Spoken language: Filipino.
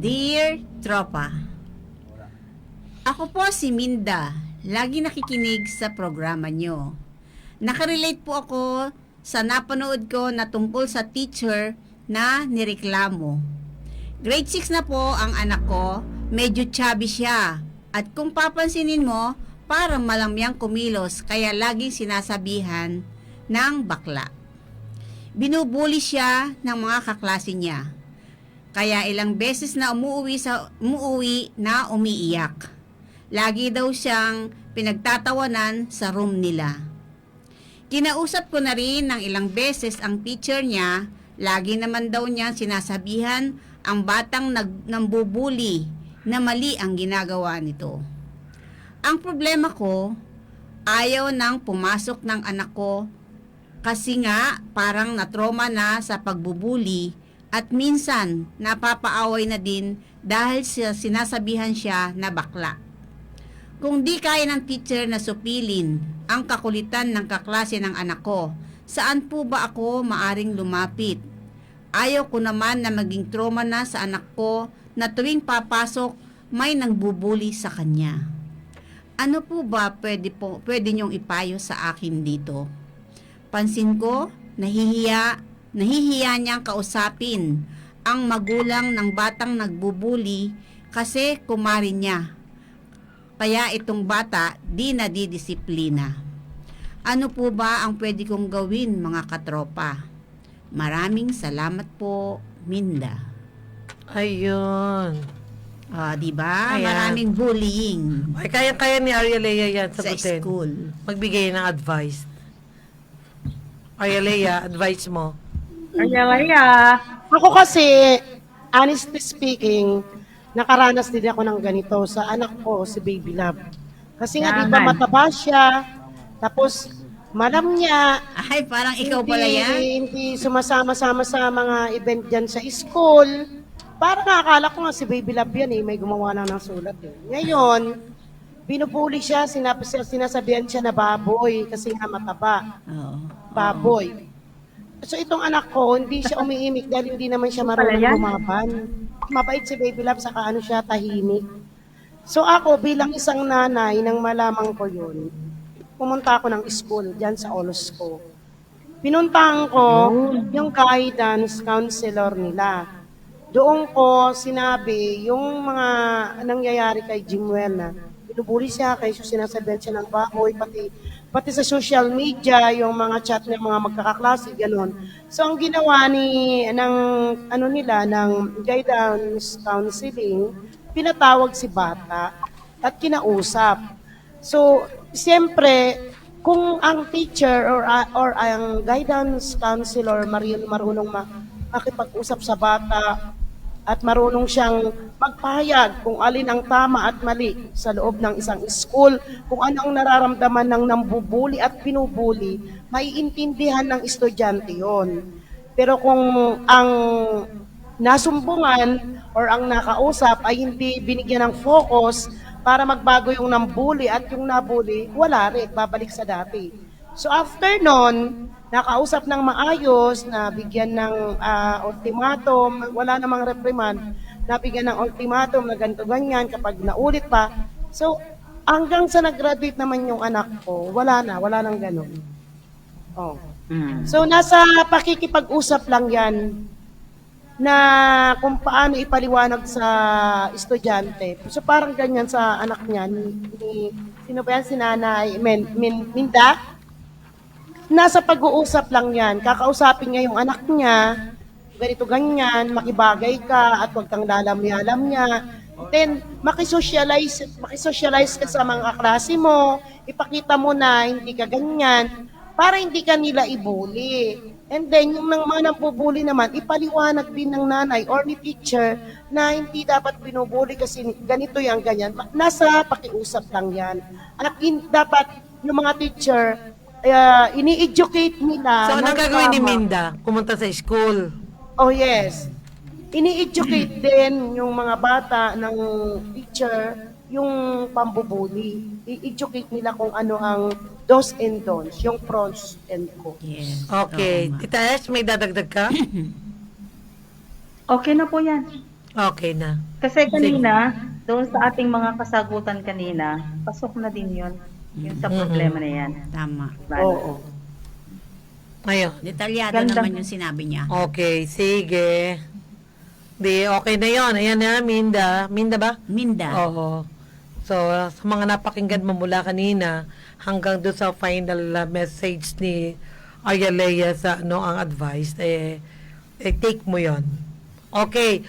Dear Tropa, Ako po si Minda. Lagi nakikinig sa programa nyo. Nakarelate po ako sa napanood ko na tungkol sa teacher na nireklamo. Grade 6 na po ang anak ko, medyo chubby siya. At kung papansinin mo, parang malamyang kumilos kaya laging sinasabihan ng bakla. Binubuli siya ng mga kaklase niya. Kaya ilang beses na umuwi sa umuwi na umiiyak. Lagi daw siyang pinagtatawanan sa room nila. Kinausap ko na rin ng ilang beses ang teacher niya, lagi naman daw niyang sinasabihan ang batang nag, nambubuli na mali ang ginagawa nito. Ang problema ko, ayaw nang pumasok ng anak ko kasi nga parang natroma na sa pagbubuli at minsan napapaaway na din dahil sa sinasabihan siya na bakla. Kung di kaya ng teacher na supilin ang kakulitan ng kaklase ng anak ko, saan po ba ako maaring lumapit? Ayaw ko naman na maging trauma na sa anak ko na tuwing papasok may nangbubuli sa kanya. Ano po ba pwede, po, pwede niyong ipayo sa akin dito? Pansin ko, nahihiya, nahihiya niyang kausapin ang magulang ng batang nagbubuli kasi kumari niya. Kaya itong bata di nadidisiplina. Ano po ba ang pwede kong gawin mga katropa? Maraming salamat po, Minda. Ayun. Ah, di ba? Ayan. Maraming bullying Ay, kaya-kaya ni Arya Lea yan sa sagutin. school. Magbigay ng advice. Arya Lea, advice mo. Kaya Ako kasi, honestly speaking, nakaranas din ako ng ganito sa anak ko, si Baby Love. Kasi nga, di ba Yaman. mataba siya, tapos malam niya, Ay, parang ikaw pala yan. hindi sumasama-sama sa mga event dyan sa school. Parang akala ko nga si Baby Love yan eh, may gumawa na ng sulat eh. Ngayon, binubuli siya, sinap sinasabihan siya na baboy kasi nga mataba Oo. baboy. So itong anak ko, hindi siya umiimik dahil hindi naman siya marunong lumaban. Mabait si Baby Love, saka ano siya, tahimik. So ako, bilang isang nanay, nang malaman ko yun, pumunta ako ng school dyan sa Olos ko. Pinuntahan ko yung guidance counselor nila. Doon ko sinabi yung mga nangyayari kay Jimwell na binubuli siya, kaya siya sinasabihan siya ng baboy, pati, pati sa social media, yung mga chat ng mga magkakaklase, gano'n. So, ang ginawa ni, ng, ano nila, ng guidance counseling, pinatawag si bata at kinausap. So, siyempre, kung ang teacher or or ang guidance counselor marunong marunong ma- makipag-usap sa bata at marunong siyang magpahayag kung alin ang tama at mali sa loob ng isang school, kung ano ang nararamdaman ng nambubuli at pinubuli, maiintindihan ng estudyante yon. Pero kung ang nasumbungan or ang nakausap ay hindi binigyan ng focus para magbago yung nambuli at yung nabuli, wala rin, babalik sa dati. So after nun, nakausap ng maayos, na bigyan ng ah, ultimatum, wala namang reprimand, nabigyan ng ultimatum na ganito ganyan kapag naulit pa. So hanggang sa nag-graduate naman yung anak ko, wala na, wala nang ganun. Oh. So nasa pakikipag-usap lang yan na kung paano ipaliwanag sa estudyante. So parang ganyan sa anak niya, ni, ni sino ba yan, si Nanay Min, Min, Minda? Nasa pag-uusap lang yan. Kakausapin niya yung anak niya, ganito ganyan, makibagay ka at huwag kang lalam-yalam niya. Then, makisocialize, makisocialize ka sa mga kaklase mo, ipakita mo na hindi ka ganyan, para hindi ka nila ibuli. And then, yung ng mga nambubuli naman, ipaliwanag din ng nanay or ni teacher na hindi dapat binubuli kasi ganito yung ganyan. Nasa pakiusap lang yan. In, dapat yung mga teacher, uh, ini-educate nila. So, anong gagawin ni. Minda? Pumunta sa school. Oh yes. Ini-educate din yung mga bata ng teacher yung pambubuli. I-educate nila kung ano ang dos and don'ts, yung pros and cons. Yes. Okay. Tita Ash, may dadagdag ka? Okay na po yan. Okay na. Kasi kanina, doon sa ating mga kasagutan kanina, pasok na din yun. Yung sa problema na yan. Tama. Lalo. Oo. Ngayon. Detalyado Ganda. naman yung sinabi niya. Okay, sige. Di, okay na yon. Ayan na, Minda. Minda ba? Minda. Oo. So, sa mga napakinggan mo mula kanina, hanggang doon sa final uh, message ni Ayalea sa ano ang advice, eh, eh take mo yon. Okay.